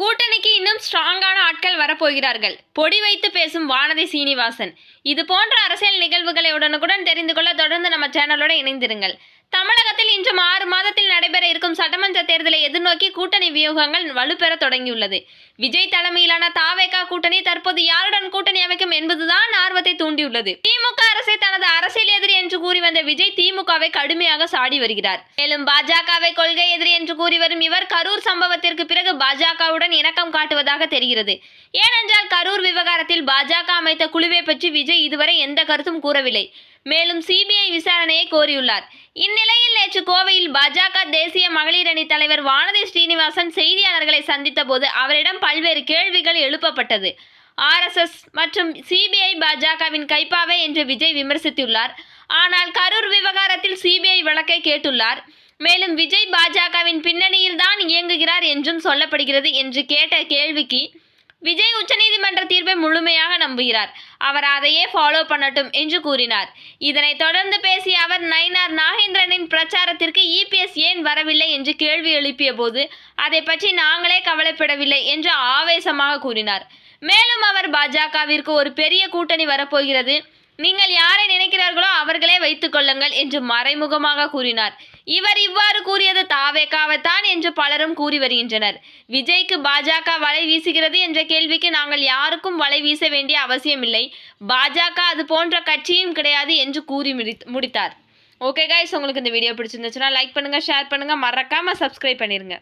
கூட்டணிக்கு இன்னும் ஸ்ட்ராங்கான ஆட்கள் வரப்போகிறார்கள். பொடி வைத்து பேசும் வானதி சீனிவாசன். இது போன்ற அரசியல் நிகழ்வுகளை உடனுக்குடன் தெரிந்து கொள்ள தொடர்ந்து நம்ம சேனலோட இணைந்திருங்கள். தமிழகத்தில் இன்று ஆறு மாதத்தில் நடைபெற இருக்கும் சட்டமன்ற தேர்தலை எதிர்நோக்கி கூட்டணி வியூகங்கள் வலுப்பெற தொடங்கியுள்ளது. விஜய் தலைமையிலான தாவேகா கூட்டணி தற்போது யாருடன் கூட்டணி அமைக்கும் என்பதுதான் ஆர்வத்தை தூண்டியுள்ளது. திமுக அரசை தனது அரசியல் என்று கூறி வந்த விஜய் திமுகவை கடுமையாக சாடி வருகிறார். மேலும் பாஜகவை கொள்கை எதிரி என்று கூறி வரும் இவர் கரூர் சம்பவத்திற்கு பிறகு பாஜகவுடன் இணக்கம் காட்டுவதாக தெரிகிறது. ஏனென்றால் கரூர் விவகாரத்தில் பாஜக அமைத்த குழுவை பற்றி விஜய் இதுவரை எந்த கருத்தும் கூறவில்லை. மேலும் சிபிஐ விசாரணையை கோரியுள்ளார். இந்நிலையில் நேற்று கோவையில் பாஜக தேசிய மகளிர் அணி தலைவர் வானதி ஸ்ரீனிவாசன் செய்தியாளர்களை சந்தித்த போது அவரிடம் பல்வேறு கேள்விகள் எழுப்பப்பட்டது. ஆர்எஸ்எஸ் மற்றும் சிபிஐ பாஜகவின் கைப்பாவை என்று விஜய் விமர்சித்துள்ளார். ஆனால் கரூர் விவகாரத்தில் சிபிஐ வழக்கை கேட்டுள்ளார். மேலும் விஜய் பாஜகவின் பின்னணியில் தான் இயங்குகிறார் என்றும் சொல்லப்படுகிறது என்று கேட்ட கேள்விக்கு விஜய் உச்சநீதிமன்ற தீர்ப்பை முழுமையாக நம்புகிறார். அவர் அதையே ஃபாலோ பண்ணட்டும் என்று கூறினார். இதனைத் தொடர்ந்து பேசிய அவர் நயினார் நாகேந்திரனின் பிரச்சாரத்திற்கு இபிஎஸ் ஏன் வரவில்லை என்று கேள்வி எழுப்பிய போது அதை பற்றி நாங்களே கவலைப்படவில்லை என்று ஆவேசமாக கூறினார். மேலும் அவர் பாஜகவிற்கு ஒரு பெரிய கூட்டணி வரப்போகிறது. நீங்கள் யாரை நினைக்கிறார்களோ அவர்களே வைத்துக் கொள்ளுங்கள் என்று மறைமுகமாக கூறினார். இவர் இவ்வாறு கூறியது தாவேக்காவைத்தான் என்று பலரும் கூறி வருகின்றனர். விஜய்க்கு பாஜக வலை வீசுகிறது என்ற கேள்விக்கு நாங்கள் யாருக்கும் வலை வீச வேண்டிய அவசியமில்லை. பாஜக அது போன்ற கட்சியும் கிடையாது என்று கூறி முடித்தார். ஓகே கைஸ் உங்களுக்கு இந்த வீடியோ பிடிச்சிருந்துச்சுன்னா லைக் பண்ணுங்கள் ஷேர் பண்ணுங்கள் மறக்காமல் சப்ஸ்கிரைப் பண்ணிடுங்க